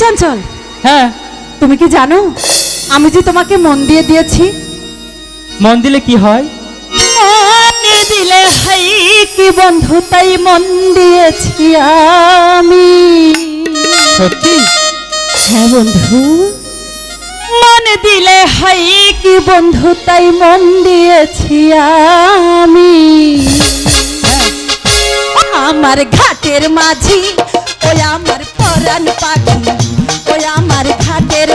চঞ্চল। হ্যাঁ। তুমি কি জানো? আমি যে তোমাকে মন দিয়ে দিয়েছি। মন দিলে কি হয়? মনে দিলে হাই কি বন্ধু তাই মন দিয়েছি আমি। সত্যি? হ্যাঁ বন্ধু। দিলে হাই কি বন্ধু তাই মন দিয়েছি আমি। হ্যাঁ। আমার ঘাটের মাঝি ওই আমার পরাণ পাখি ওই আমার ঘাটের